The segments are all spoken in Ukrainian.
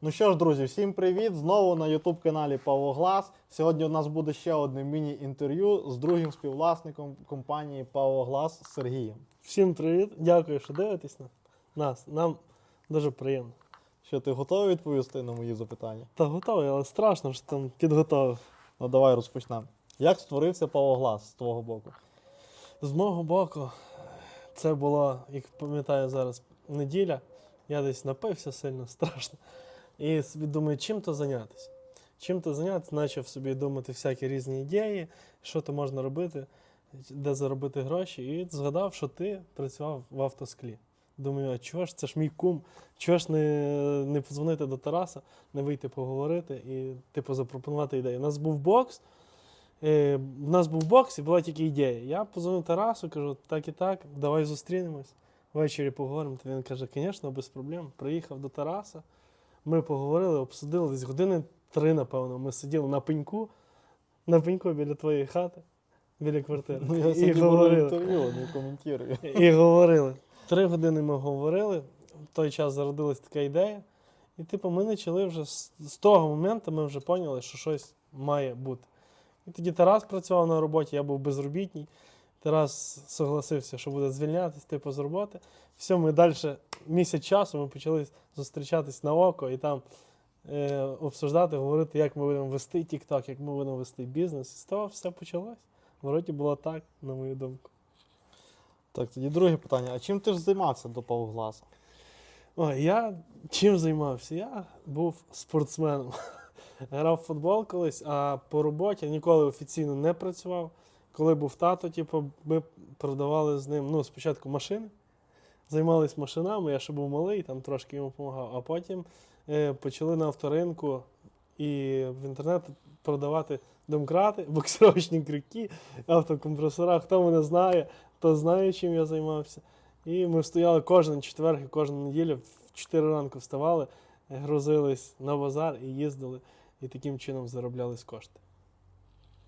Ну що ж, друзі, всім привіт! Знову на youtube каналі Павло Глас. Сьогодні у нас буде ще одне міні-інтерв'ю з другим співвласником компанії Павло Глас Сергієм. Всім привіт! Дякую, що дивитесь на нас. Нам дуже приємно. Що ти готовий відповісти на мої запитання? Та готовий, але страшно, що там підготовив. Ну давай розпочнемо. Як створився Павло Глас з твого боку? З мого боку, це була, як пам'ятаю зараз, неділя. Я десь напився сильно, страшно. І собі думаю, чим то зайнятися. Чим то зайнятися, почав собі думати всякі різні ідеї, що то можна робити, де заробити гроші. І згадав, що ти працював в автосклі. Думаю, а чого ж це ж мій кум? Чого ж не, не подзвонити до Тараса, не вийти поговорити і типу запропонувати ідею. У нас був бокс. Е, у нас був бокс і була тільки ідея. Я позвонив Тарасу, кажу, так і так, давай зустрінемось. Ввечері поговоримо. То він каже, звісно, без проблем. Приїхав до Тараса. Ми поговорили, обсудили десь години три, напевно. Ми сиділи на пеньку, на пеньку біля твоєї хати, біля квартири. Ну я і говорили. інтерв'ю, не коментую. І говорили. Три години ми говорили. В той час зародилась така ідея. І, типу, ми почали вже з, з того моменту ми вже поняли, що щось має бути. І тоді Тарас працював на роботі, я був безробітній. Тарас согласився, що буде звільнятись, типу, з роботи. Все, ми далі місяць часу ми почали зустрічатись на око і там е, обсуждати, говорити, як ми будемо вести TikTok, як ми будемо вести бізнес. І з того все почалось. Вроді було так, на мою думку. Так, тоді друге питання. А чим ти ж займався до Павла Ой, я чим займався? Я був спортсменом. Грав в футбол колись, а по роботі ніколи офіційно не працював. Коли був тато, типу, ми продавали з ним ну, спочатку машини, займалися машинами, я ще був малий, там трошки йому допомагав, а потім е, почали на авторинку і в інтернет продавати домкрати, боксировочні крюки, автокомпресора. Хто мене знає, то знає, чим я займався. І ми стояли кожен четвер і кожну неділю в 4 ранку вставали, грузились на базар і їздили, і таким чином зароблялись кошти.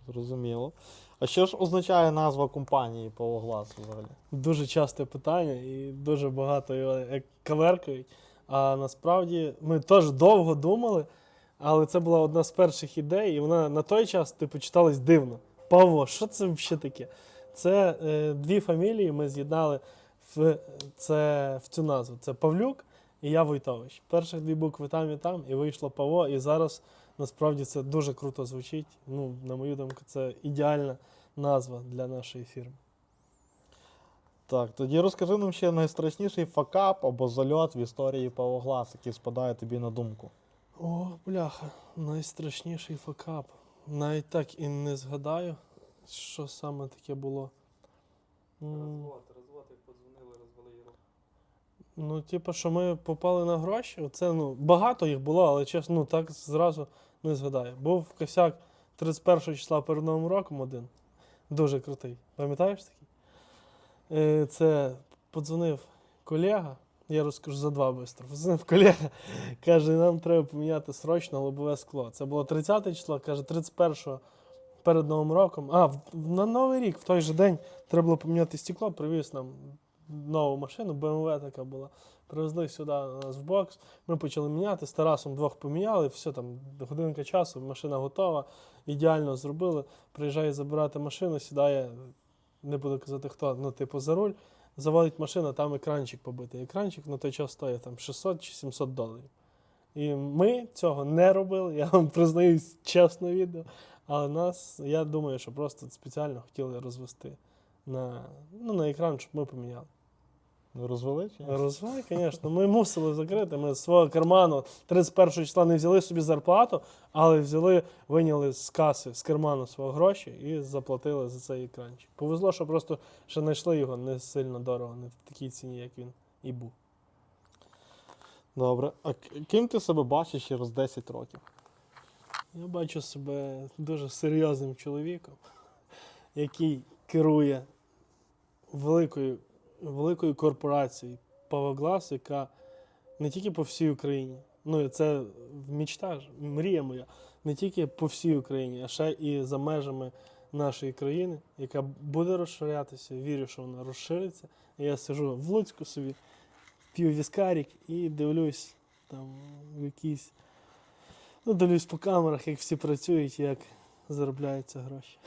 Зрозуміло. А що ж означає назва компанії Павло Глас взагалі? Дуже часте питання і дуже багато його каверкають. А насправді ми теж довго думали, але це була одна з перших ідей, і вона на той час типу читалась дивно. Павло, що це взагалі таке? Це е, дві фамілії ми з'єднали в, це, в цю назву. Це Павлюк і я Войтович. Перших дві букви там і там, і вийшло Павло. І зараз насправді це дуже круто звучить. Ну, на мою думку, це ідеальна назва для нашої фірми. Так, тоді розкажи нам ще найстрашніший факап або зальот в історії Павла Глас, який спадає тобі на думку. О, бляха, найстрашніший факап. Навіть так і не згадаю, що саме таке було. Розвод, розвод, як подзвонили, розвели його. Ну, типу, що ми попали на гроші. Це ну, багато їх було, але чесно, ну, так зразу не згадаю. Був косяк 31 числа перед Новим роком один. Дуже крутий. Пам'ятаєш такий? Е, Це подзвонив колега. Я розкажу за два швидко. Подзвонив колега, каже, нам треба поміняти срочно лобове скло. Це було 30 число, каже, 31 перед Новим роком. А, на Новий рік, в той же день, треба було поміняти стекло, привіз нам нову машину, BMW така була. Привезли сюди нас в бокс. Ми почали міняти, з Тарасом двох поміняли, все там, годинка часу, машина готова, ідеально зробили. Приїжджає забирати машину, сідає, не буду казати хто, ну, типу, за руль, заводить машину, там екранчик побитий. Екранчик на той час стоїть там 600 чи 700 доларів. І ми цього не робили, я вам признаюсь чесно відео. Але нас, я думаю, що просто спеціально хотіли розвести на, ну, на екран, щоб ми поміняли. Розвели чи ні? Розвай, звісно. Ми мусили закрити. Ми з свого карману 31 числа не взяли собі зарплату, але взяли, виняли з каси, з карману свого гроші і заплатили за цей екранчик. Повезло, що просто ще знайшли його не сильно дорого, не в такій ціні, як він і був. Добре. А к- ким ти себе бачиш через 10 років? Я бачу себе дуже серйозним чоловіком, який керує великою, великою корпорацією Павоглас, яка не тільки по всій Україні, ну це мічта, мрія моя, не тільки по всій Україні, а ще і за межами нашої країни, яка буде розширятися. Вірю, що вона розшириться. Я сижу в Луцьку собі, п'ю віскарік і дивлюсь там в якійсь. Ну, дивлюсь по камерах, як всі працюють, як заробляються гроші.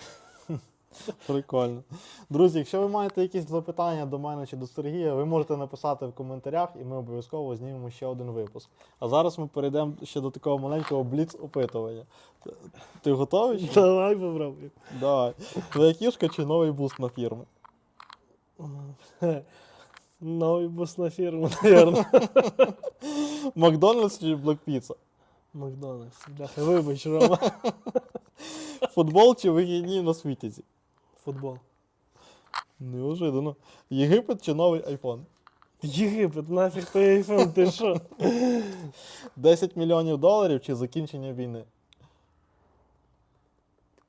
Прикольно. Друзі, якщо ви маєте якісь запитання до мене чи до Сергія, ви можете написати в коментарях, і ми обов'язково знімемо ще один випуск. А зараз ми перейдемо ще до такого маленького бліц-опитування. Ти готовий? Давай попробуємо. Давай. Твоя кішка чи новий буст на фірму? Новий бус на фірму, мабуть. Макдональдс чи Блокпіца? Макдональдс. Бляха, вибач, Рома. Футбол чи вихідні на світязі? Футбол. Неожиданно. Єгипет чи новий айфон? Єгипет, нафіг той айфон, ти що? 10 мільйонів доларів чи закінчення війни?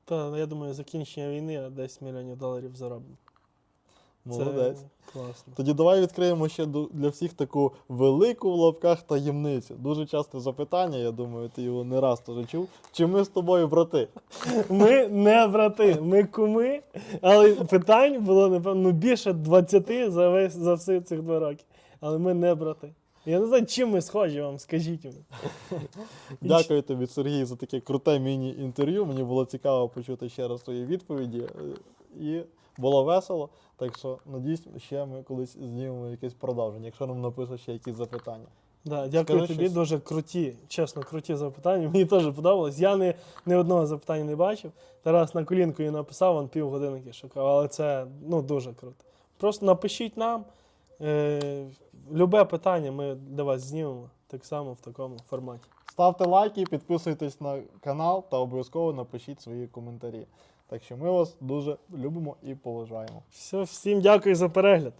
Та я думаю, закінчення війни, а 10 мільйонів доларів заробимо. Молодець. Це класно. Тоді давай відкриємо ще для всіх таку велику в лапках таємницю. Дуже часте запитання, я думаю, ти його не раз теж чув. Чи ми з тобою брати? Ми не брати, ми куми, але питань було, напевно, ну, більше 20 за весь за всі цих два роки. Але ми не брати. Я не знаю, чим ми схожі вам, скажіть мені. Дякую тобі, Сергій, за таке круте міні-інтерв'ю. Мені було цікаво почути ще раз твої відповіді. е, І було весело. Так що, надіюсь, ще ми колись знімемо якесь продовження, якщо нам напишуть ще якісь запитання. Да, дякую Скажи тобі, щось. дуже круті, чесно, круті запитання. Мені теж подобалось. Я не, не одного запитання не бачив. Тарас на колінку і написав, він півгодинки шукав, але це ну, дуже круто. Просто напишіть нам. Е, любе питання ми для вас знімемо так само в такому форматі. Ставте лайки, підписуйтесь на канал та обов'язково напишіть свої коментарі. Так що ми вас дуже любимо і поважаємо. Все, всім дякую за перегляд.